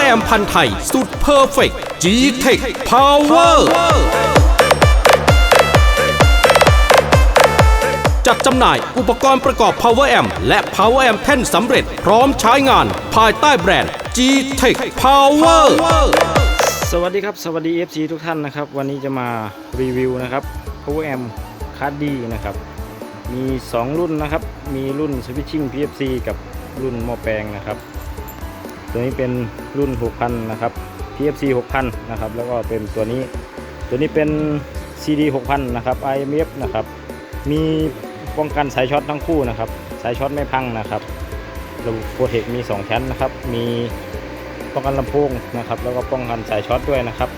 าแอมพันธ์ไทย สุดเพอร์เฟกต์ G-Tech Power จัดจำหน่ายอุปกรณ์ประกอบ Power Amp และ Power Amp แท่นสำเร็จพร้อมใช้งาน ภายใต้แบรนด์ G-Tech Power สวัสดีครับ สวัสดี FC ทุกท่านนะครับ วันนี้จะมารีวิวนะครับ Power Amp c a r d ดีนะครับ มี 2 รุ่นนะครับ มีรุ่น Switching PFC กับรุ่นหม้อแปลงนะครับ ตัวนี้เป็นรุ่น 6,000 นะครับ PFC 6,000 นะครับ แล้วก็เป็นตัวนี้ ตัวนี้เป็น CD 6,000 นะครับ IMF นะครับ มีป้องกันสายช็อตทั้งคู่นะครับ สายช็อตไม่พังนะครับระบบโปรเทคมี 2 ชั้นนะครับ มีป้องกันลำโพงนะครับ แล้วก็ป้องกันสายช็อตด้วยนะครับ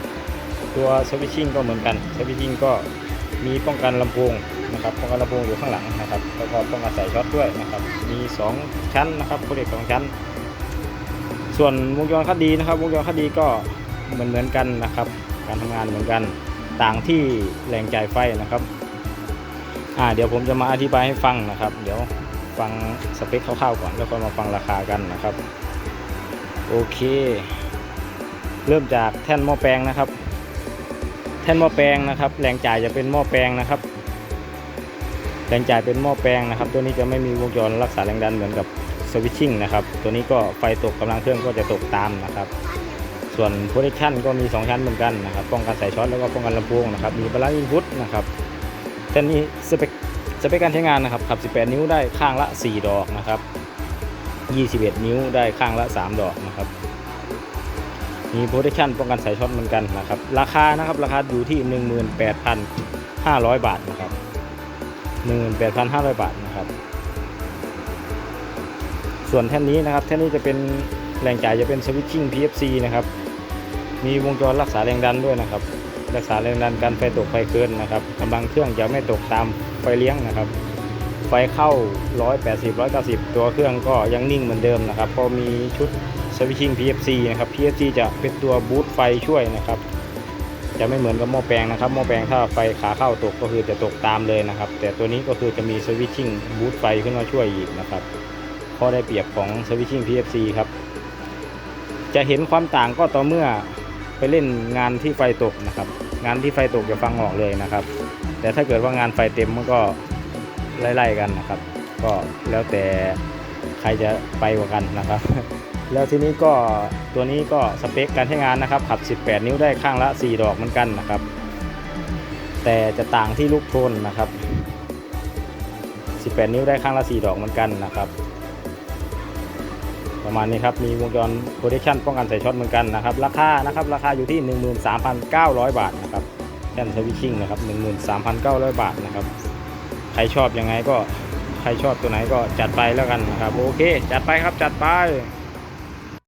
ตัวสวิตชิ่งก็เหมือนกันสวิตชิ่งก็มีป้องกันลำโพงนะครับป้องกันลำโพงอยู่ข้างหลังนะครับ แล้วก็ป้องกันสายช็อตด้วยนะครับ มี 2 ชั้นนะครับโปรเทคสองชั้น ส่วนวงจรคดีนะครับ วงจรคดีก็เหมือนเหมือนกันนะครับ การทำงานเหมือนกันต่างที่แหล่งจ่ายไฟนะครับอ่าเดี๋ยวผมจะมาอธิบายให้ฟังนะครับ เดี๋ยวฟังสเปคคร่าวๆก่อนแล้วก็มาฟังราคากันนะครับโอเค เริ่มจากแท่นหม้อแปลงนะครับ แท่นหม้อแปลงนะครับ แรงจ่ายจะเป็นหม้อแปลงนะครับ แรงจ่ายเป็นหม้อแปลงนะครับ ตัวนี้จะไม่มีวงจรรักษาแรงดันเหมือนกับ สวิตชิ่งนะครับ ตัวนี้ก็ไฟตกกำลังเครื่องก็จะตกตามนะครับ ส่วน protection ก็มี 2 ชั้นเหมือนกันนะครับ ป้องกันสายช็อตแล้วก็ป้องกันลำโพงนะครับ มีบาลานซ์อินพุตนะครับแท่นนี้สเปคสเปคการใช้งานนะครับขับ 18 นิ้วได้ข้างละ 4 ดอกนะครับ 21 นิ้วได้ข้างละ 3 ดอกนะครับ มี protection ป้องกันสายช็อตเหมือนกันนะครับ ราคานะครับราคาอยู่ที่ 18,500 บาทนะครับ 18,500 บาทนะครับ ส่วนแท่นนี้นะครับแท่นนี้จะเป็นแรงจ่ายจะเป็น switching PFC นะครับ มีวงจรรักษาแรงดันด้วยนะครับ รักษาแรงดันการไฟตกไฟเกินนะครับกำลังเครื่องจะไม่ตกตามไฟเลี้ยงนะครับ ไฟเข้า 180 190 ตัวเครื่องก็ยังนิ่งเหมือนเดิมนะครับพอมีชุด switching PFC นะครับ PFC จะเป็นตัวบูตไฟช่วยนะครับ จะไม่เหมือนกับหม้อแปลงนะครับหม้อแปลงถ้าไฟขาเข้าตกก็คือจะตกตามเลยนะครับ แต่ตัวนี้ก็คือจะมี switching บูตไฟขึ้นมาช่วยอีกนะครับ ข้อได้เปรียบของ switching PFC ครับ จะเห็นความต่างก็ต่อเมื่อไปเล่นงานที่ไฟตกนะครับ งานที่ไฟตกจะฟังออกเลยนะครับ แต่ถ้าเกิดว่างานไฟเต็มมันก็ไล่ๆกันนะครับ ก็แล้วแต่ใครจะไปกว่ากันนะครับ แล้วทีนี้ก็ตัวนี้ก็สเปคการใช้งานนะครับ ขับ 18 นิ้วได้ข้างละ 4 ดอกเหมือนกันนะครับ แต่จะต่างที่ลูกโทนนะครับ 18 นิ้วได้ข้างละ 4 ดอกเหมือนกันนะครับ ประมาณนี้ครับ มีวงจรโปรดักชันป้องกันสายช็อตเหมือนกันนะครับ ราคานะครับ ราคาอยู่ที่ 13,900 บาทนะครับแท่นสวิชิ่งนะครับ 13,900 บาทนะครับ ใครชอบยังไงก็ ใครชอบตัวไหนก็จัดไปแล้วกันนะครับ โอเค จัดไปครับ จัดไป